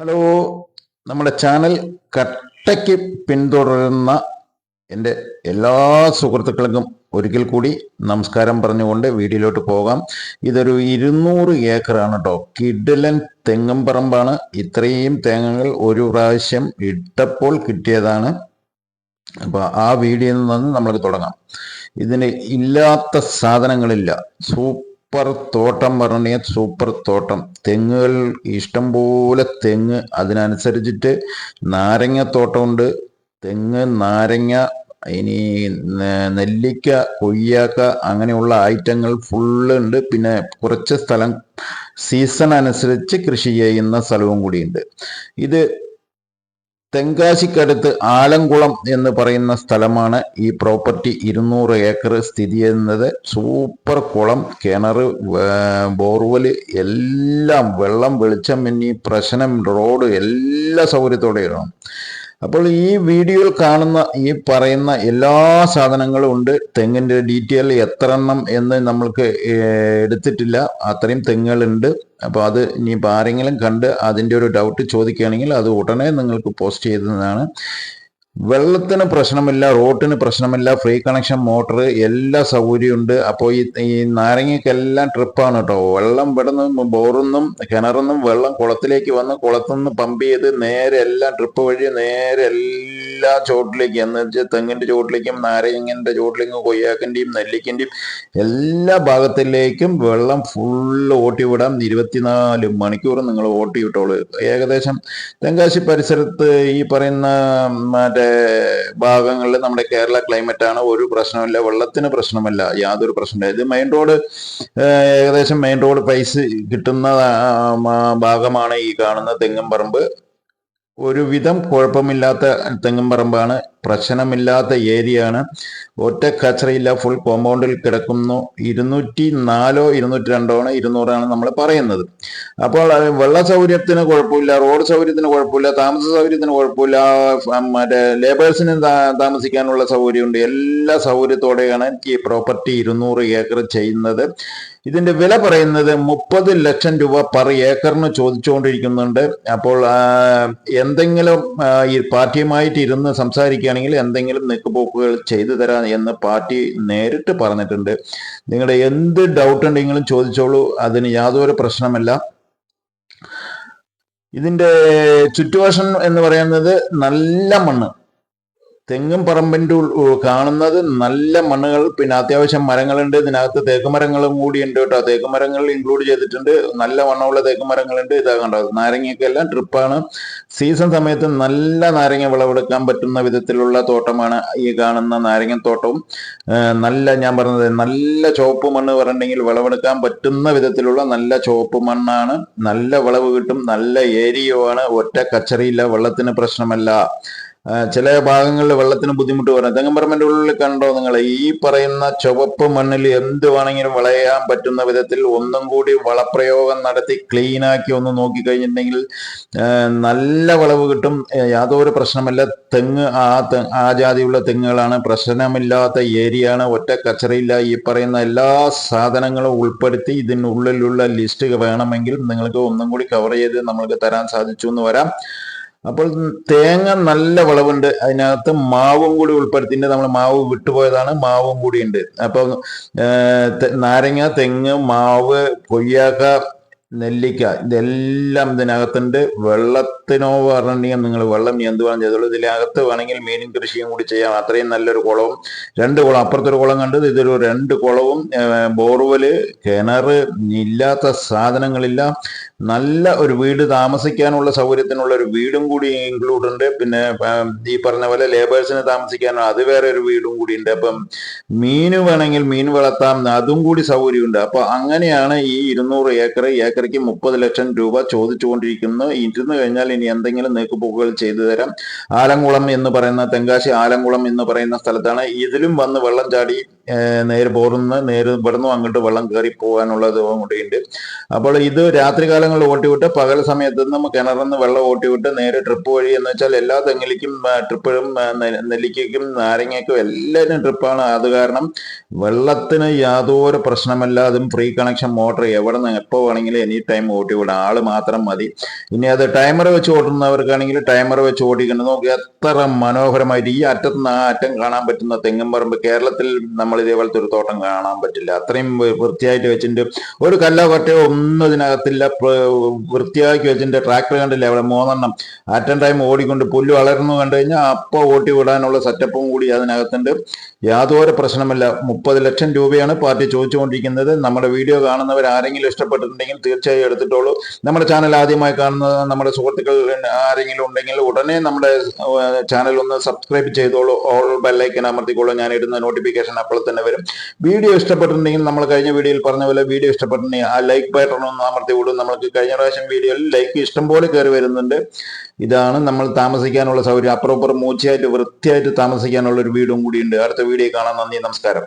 Hello. നമ്മുടെ channel കട്ടയ്ക്ക് പിന്തുടരുന്ന എന്റെ എല്ലാ സുഹൃത്തുക്കൾക്കും ഒരിക്കൽ കൂടി നമസ്കാരം പറഞ്ഞുകൊണ്ട് വീഡിയോയിലോട്ട് പോകാം. ഇതൊരു ഇരുന്നൂറ് ഏക്കറാണ് കേട്ടോ കിഡിലൻ തെങ്ങും പറമ്പാണ്. ഇത്രയും തേങ്ങകൾ ഒരു പ്രാവശ്യം ഇട്ടപ്പോൾ കിട്ടിയതാണ്. അപ്പോൾ ആ വീഡിയോയിൽ നിന്ന് നമ്മൾക്ക് തുടങ്ങാം. ഇതിന് ഇല്ലാത്ത സാധനങ്ങളില്ല. തോട്ടം പറഞ്ഞ സൂപ്പർ തോട്ടം. തെങ്ങുകൾ ഇഷ്ടംപോലെ തെങ്ങ്. അതിനനുസരിച്ചിട്ട് നാരങ്ങത്തോട്ടമുണ്ട് തെങ്ങ് നാരങ്ങ ഇനി നെല്ലിക്ക കൊയ്യാക്ക അങ്ങനെയുള്ള ഐറ്റങ്ങൾ ഫുള്ള് ഉണ്ട്. പിന്നെ കുറച്ച് സ്ഥലം സീസൺ അനുസരിച്ച് കൃഷി ചെയ്യുന്ന സ്ഥലവും കൂടിയുണ്ട്. ഇത് തെങ്കാശിക്കടുത്ത് ആലങ്കുളം എന്ന് പറയുന്ന സ്ഥലമാണ് ഈ പ്രോപ്പർട്ടി. ഇരുന്നൂറ് ഏക്കർ സ്ഥിതി ചെയ്യുന്നത്. സൂപ്പർ കുളം കിണർ ബോർവെൽ എല്ലാം വെള്ളം വെളിച്ചം എന്നീ പ്രശ്നം റോഡ് എല്ലാ സൗകര്യത്തോടെയാണ്. അപ്പോൾ ഈ വീഡിയോയിൽ കാണുന്ന ഈ പറയുന്ന എല്ലാ സാധനങ്ങളും ഉണ്ട്. തെങ്ങിന്റെ ഡീറ്റെയിൽ എത്ര എണ്ണം എന്ന് നമ്മൾക്ക് എടുത്തിട്ടില്ല. അത്രയും തെങ്ങുകളുണ്ട്. അപ്പോൾ അത് ഇനിയിപ്പോൾ ആരെങ്കിലും കണ്ട് അതിന്റെ ഒരു ഡൗട്ട് ചോദിക്കുകയാണെങ്കിൽ അത് ഉടനെ നിങ്ങൾക്ക് പോസ്റ്റ് ചെയ്യുന്നതാണ് വെള്ളത്തിന് പ്രശ്നമില്ല റോട്ടിന് പ്രശ്നമില്ല ഫ്രീ കണക്ഷൻ മോട്ടർ എല്ലാ സൗകര്യമുണ്ട് അപ്പോൾ ഈ ഈ നാരങ്ങയ്ക്കെല്ലാം ട്രിപ്പാണ് കേട്ടോ വെള്ളം ഇവിടുന്ന് ബോറിന്നും കിണറിന്നും വെള്ളം കുളത്തിലേക്ക് വന്ന് കുളത്തുനിന്ന് പമ്പ് ചെയ്ത് നേരെ എല്ലാം ട്രിപ്പ് വഴി നേരെ എല്ലാ ചോട്ടിലേക്കും എന്ന് വെച്ചാൽ തെങ്ങിന്റെ ചോട്ടിലേക്കും നാരങ്ങന്റെ ചോട്ടിലേക്കും കൊയ്യാക്കിന്റെയും നെല്ലിക്കിന്റെയും എല്ലാ ഭാഗത്തിലേക്കും വെള്ളം ഫുള്ള് ഓട്ടി വിടാം ഇരുപത്തിനാല് മണിക്കൂർ നിങ്ങൾ ഓട്ടി വിട്ടോളൂ ഏകദേശം തെങ്കാശി പരിസരത്ത് ഈ പറയുന്ന മറ്റേ ഭാഗങ്ങളിൽ നമ്മുടെ കേരള ക്ലൈമറ്റ് ആണ് ഒരു പ്രശ്നമില്ല വെള്ളത്തിന് പ്രശ്നമല്ല യാതൊരു പ്രശ്നമില്ല ഇത് മെയിൻ റോഡ് ഏകദേശം മെയിൻ റോഡ് പൈസ കിട്ടുന്ന ഭാഗമാണ് ഈ കാണുന്ന തെങ്ങും പറമ്പ്. ഒരുവിധം കുഴപ്പമില്ലാത്ത തെങ്ങും പറമ്പാണ് പ്രശ്നമില്ലാത്ത ഏരിയയാണ്. ഒറ്റ കച്ചറയില്ല ഫുൾ കോമ്പൗണ്ടിൽ കിടക്കുന്നു. ഇരുന്നൂറ്റി നാലോ ഇരുന്നൂറ്റി രണ്ടോ ആണ് ഇരുന്നൂറാണ് നമ്മൾ പറയുന്നത്. അപ്പോൾ വെള്ള സൗകര്യത്തിന് കുഴപ്പമില്ല റോഡ് സൗകര്യത്തിന് കുഴപ്പമില്ല താമസ സൗകര്യത്തിന് കുഴപ്പമില്ല മറ്റേ ലേബേഴ്സിന് താമസിക്കാനുള്ള സൗകര്യമുണ്ട്. എല്ലാ സൗകര്യത്തോടെയാണ് ഈ പ്രോപ്പർട്ടി ഇരുന്നൂറ് ഏക്കർ ചെയ്യുന്നത്. ഇതിന്റെ വില പറയുന്നത് മുപ്പത് ലക്ഷം രൂപ പെർ ഏക്കറിന് ചോദിച്ചുകൊണ്ടിരിക്കുന്നുണ്ട്. അപ്പോൾ എന്തെങ്കിലും ഈ പാർട്ടിയുമായിട്ട് ഇരുന്ന് സംസാരിക്കുകയാണെങ്കിൽ എന്തെങ്കിലും നീക്കുപോക്കുകൾ ചെയ്തു തരാം എന്ന് പാർട്ടി നേരിട്ട് പറഞ്ഞിട്ടുണ്ട്. നിങ്ങളുടെ എന്ത് ഡൗട്ട് ഉണ്ടെങ്കിലും ചോദിച്ചോളൂ. അതിന് യാതൊരു പ്രശ്നമല്ല ഇതിന്റെ ചുറ്റുവശം എന്ന് പറയുന്നത് നല്ല മണ്ണ്. തെങ്ങും ഉൾ- കാണുന്നത് നല്ല മണ്ണുകൾ പിന്നെ അത്യാവശ്യം മരങ്ങളുണ്ട്. ഇതിനകത്ത് തേക്ക് മരങ്ങളും കൂടി ഉണ്ട് കേട്ടോ. തേക്ക് മരങ്ങൾ ഇൻക്ലൂഡ് ചെയ്തിട്ടുണ്ട്. നല്ല മണ്ണമുള്ള തേക്ക് മരങ്ങളുണ്ട്. ഇതാ കണ്ടോ നാരങ്ങയ്ക്കെല്ലാം ട്രിപ്പാണ് സീസൺ സമയത്ത് നല്ല നാരങ്ങ വിളവെടുക്കാൻ പറ്റുന്ന വിധത്തിലുള്ള തോട്ടമാണ് ഈ കാണുന്ന നാരങ്ങ തോട്ടവും. നല്ല ഞാൻ പറഞ്ഞത് നല്ല ചുവപ്പ് മണ്ണ് പറഞ്ഞിട്ടുണ്ടെങ്കിൽ വിളവെടുക്കാൻ പറ്റുന്ന വിധത്തിലുള്ള നല്ല ചുവപ്പ് മണ്ണാണ്. നല്ല വിളവ് കിട്ടും. നല്ല ഏരിയയുമാണ്. ഒറ്റ കച്ചറിയില്ല. വെള്ളത്തിന് പ്രശ്നമല്ല. ചില ഭാഗങ്ങളിൽ വെള്ളത്തിന് ബുദ്ധിമുട്ട് വരാം. തെങ്ങമ്പറമ്പിന്റെ ഉള്ളിൽ കണ്ടോ നിങ്ങൾ ഈ പറയുന്ന ചുവപ്പ് മണ്ണിൽ എന്ത് വേണമെങ്കിലും വിളയാൻ പറ്റുന്ന വിധത്തിൽ ഒന്നും കൂടി വളപ്രയോഗം നടത്തി ക്ലീൻ ആക്കി ഒന്ന് നോക്കിക്കഴിഞ്ഞിട്ടുണ്ടെങ്കിൽ നല്ല വിളവ് കിട്ടും. യാതൊരു പ്രശ്നമല്ല തെങ്ങ് ആ ആ ജാതിയുള്ള തെങ്ങുകളാണ്. പ്രശ്നമില്ലാത്ത ഏരിയ ആണ് ഒറ്റ കച്ചറയില്ല. ഈ പറയുന്ന എല്ലാ സാധനങ്ങളും ഉൾപ്പെടുത്തി ഇതിനുള്ളിലുള്ള ലിസ്റ്റ് വേണമെങ്കിൽ നിങ്ങൾക്ക് ഒന്നും കൂടി കവർ ചെയ്ത് നമ്മൾക്ക് തരാൻ സാധിച്ചു എന്ന് വരാം. അപ്പോൾ തേങ്ങ നല്ല വിളവുണ്ട്. അതിനകത്ത് മാവും കൂടി ഉൾപ്പെടുത്തിയിട്ട് നമ്മൾ മാവ് വിട്ടുപോയതാണ്. മാവും കൂടി ഉണ്ട് അപ്പം നാരങ്ങ തെങ്ങ് മാവ് കൊയ്യാക്ക നെല്ലിക്ക ഇതെല്ലാം ഇതിനകത്തുണ്ട്. വെള്ളത്തിനോ പറഞ്ഞിട്ടുണ്ടെങ്കിൽ നിങ്ങൾ വെള്ളം എന്ത് വേണം ചെയ്തോളൂ. ഇതിനകത്ത് വേണമെങ്കിൽ മീനും കൃഷിയും കൂടി ചെയ്യാം. അത്രയും നല്ലൊരു കുളവും. രണ്ട് കുളം അപ്പുറത്തൊരു കുളം കണ്ടത് ഇതൊരു രണ്ട് കുളവും ബോർവെൽ കിണർ ഇല്ലാത്ത സാധനങ്ങളില്ല. നല്ല ഒരു വീട് താമസിക്കാനുള്ള സൗകര്യത്തിനുള്ള ഒരു വീടും കൂടി ഇൻക്ലൂഡ് ഉണ്ട്. പിന്നെ ഈ പറഞ്ഞ പോലെ ലേബേഴ്സിന് താമസിക്കാൻ അത് വേറെ ഒരു വീടും കൂടി ഉണ്ട്. അപ്പം മീന് വേണമെങ്കിൽ മീൻ വളർത്താം. അതും കൂടി സൗകര്യമുണ്ട്. അപ്പൊ അങ്ങനെയാണ് ഈ ഇരുന്നൂറ് ഏക്കർ ഏക്കർ ഏക്കറയ്ക്ക് മുപ്പത് ലക്ഷം രൂപ ചോദിച്ചുകൊണ്ടിരിക്കുന്നു. ഇരുന്ന് കഴിഞ്ഞാൽ ഇനി എന്തെങ്കിലും നീക്കുപോക്കുകൾ ചെയ്തു തരാം. ആലംകുളം എന്ന് പറയുന്ന തെങ്കാശി ആലംകുളം എന്ന് പറയുന്ന സ്ഥലത്താണ് ഇതിലും വന്ന് വെള്ളം ചാടി നേരെ പോറുന്ന് നേരെ ഇവിടുന്ന് അങ്ങോട്ട് വെള്ളം കയറി പോകാനുള്ളത് കൂടിയുണ്ട്. അപ്പോൾ ഇത് രാത്രി കാലങ്ങളിൽ ഓട്ടിവിട്ട് പകൽ സമയത്ത് നിന്ന് കിണറിന്ന് വെള്ളം ഓട്ടിവിട്ട് നേരെ ട്രിപ്പ് വഴി എന്ന് വെച്ചാൽ എല്ലാ തെങ്ങിലേക്കും ട്രിപ്പിലും നെല്ലിക്കും നാരങ്ങയ്ക്കും എല്ലാവരും ട്രിപ്പാണ്. അത് കാരണം വെള്ളത്തിന് യാതൊരു പ്രശ്നമല്ല അതും ഫ്രീ കണക്ഷൻ മോട്ടർ എവിടെ നിന്ന് എപ്പോൾ വേണമെങ്കിലും എനി ടൈം ഓട്ടി വിടാം ആൾ മാത്രം മതി. ഇനി അത് ടൈമർ വെച്ച് ഓട്ടുന്നവർക്കാണെങ്കിൽ ടൈമർ വെച്ച് ഓടിക്കുന്നത് നോക്കി എത്ര മനോഹരമായിട്ട് ഈ അറ്റത്ത് നിന്ന് ആ അറ്റം കാണാൻ പറ്റുന്ന തെങ്ങും പറമ്പ് കേരളത്തിൽ നമ്മൾ ഇതേപോലത്തെ ഒരു തോട്ടം കാണാൻ പറ്റില്ല. അത്രയും വൃത്തിയായിട്ട് വെച്ചിട്ട് ഒരു കല്ലോ കട്ടയോ ഒന്നും ഇതിനകത്തില്ല. വൃത്തിയാക്കി വെച്ചിട്ട് ട്രാക്ടർ കണ്ടില്ല അവിടെ മൂന്നെണ്ണം. അറ്റൻ ടൈം ഓടിക്കൊണ്ട് പുല്ല് വളർന്നു കണ്ടു കഴിഞ്ഞാൽ അപ്പോൾ ഓട്ടി വിടാനുള്ള സെറ്റപ്പും കൂടി അതിനകത്തുണ്ട്. യാതൊരു പ്രശ്നമല്ല മുപ്പത് ലക്ഷം രൂപയാണ് പാർട്ടി ചോദിച്ചുകൊണ്ടിരിക്കുന്നത്. നമ്മുടെ വീഡിയോ കാണുന്നവർ ആരെങ്കിലും ഇഷ്ടപ്പെട്ടിട്ടുണ്ടെങ്കിൽ തീർച്ചയായും എടുത്തിട്ടോളൂ. നമ്മുടെ ചാനൽ ആദ്യമായി കാണുന്ന നമ്മുടെ സുഹൃത്തുക്കൾ ആരെങ്കിലും ഉണ്ടെങ്കിൽ ഉടനെ നമ്മുടെ ചാനൽ ഒന്ന് സബ്സ്ക്രൈബ് ചെയ്തോളൂ. ഓൾ ബെല്ലൈക്കൻ അമർത്തിക്കോളൂ. ഞാൻ ഇടുന്ന നോട്ടിഫിക്കേഷൻ അപ്പോൾ തന്നെ വരും. വീഡിയോ ഇഷ്ടപ്പെട്ടിട്ടുണ്ടെങ്കിൽ നമ്മൾ കഴിഞ്ഞ വീഡിയോയിൽ പറഞ്ഞ പോലെ വീഡിയോ ഇഷ്ടപ്പെട്ടിട്ടുണ്ടെങ്കിൽ ആ ലൈക്ക് ബട്ടൺ ഒന്ന് അമർത്തി വിടും. നമ്മൾക്ക് കഴിഞ്ഞ പ്രാവശ്യം വീഡിയോയിൽ ലൈക്ക് ഇഷ്ടം പോലെ കയറി വരുന്നുണ്ട്. ഇതാണ് നമ്മൾ താമസിക്കാനുള്ള സൗകര്യം. അപ്പുറം ഇപ്പുറം മൂച്ചയായിട്ട് വൃത്തിയായിട്ട് താമസിക്കാനുള്ള ഒരു വീടും കൂടിയുണ്ട് അടുത്ത വീഡിയോ കാണാൻ നന്ദി നമസ്കാരം.